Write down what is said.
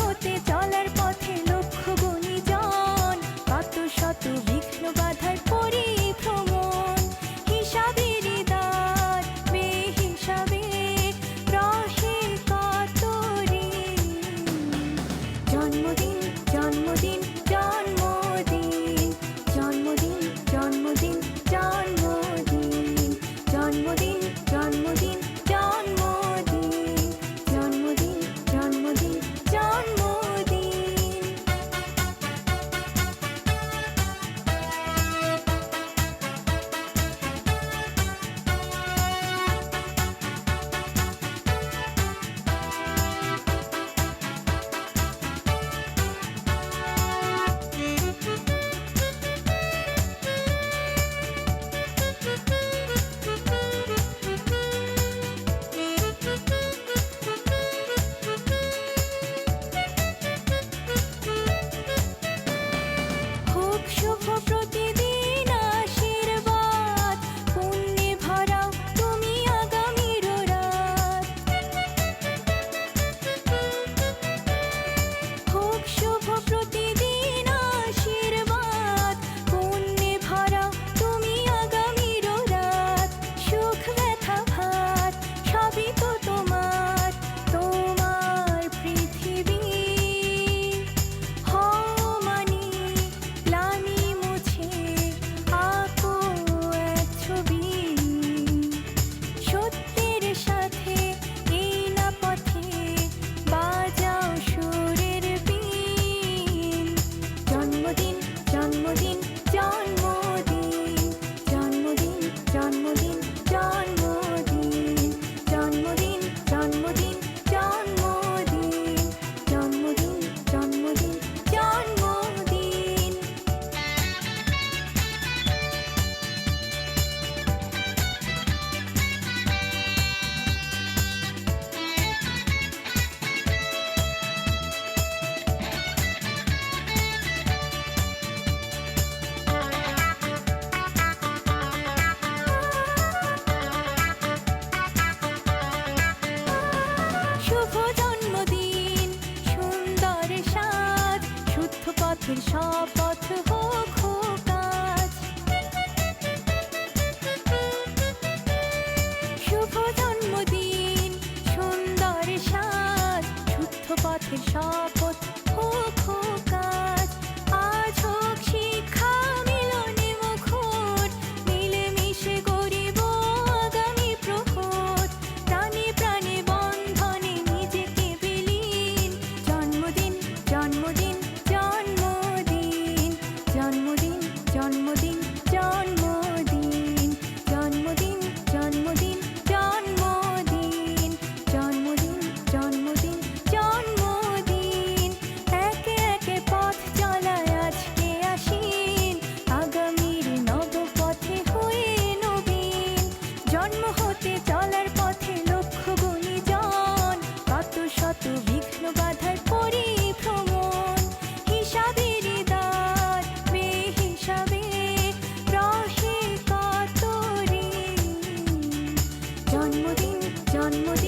হতে চাও শপথ হোক কাজ জন্মদিন সুন্দর সাজ শুদ্ধ পথের শপথ con motivo.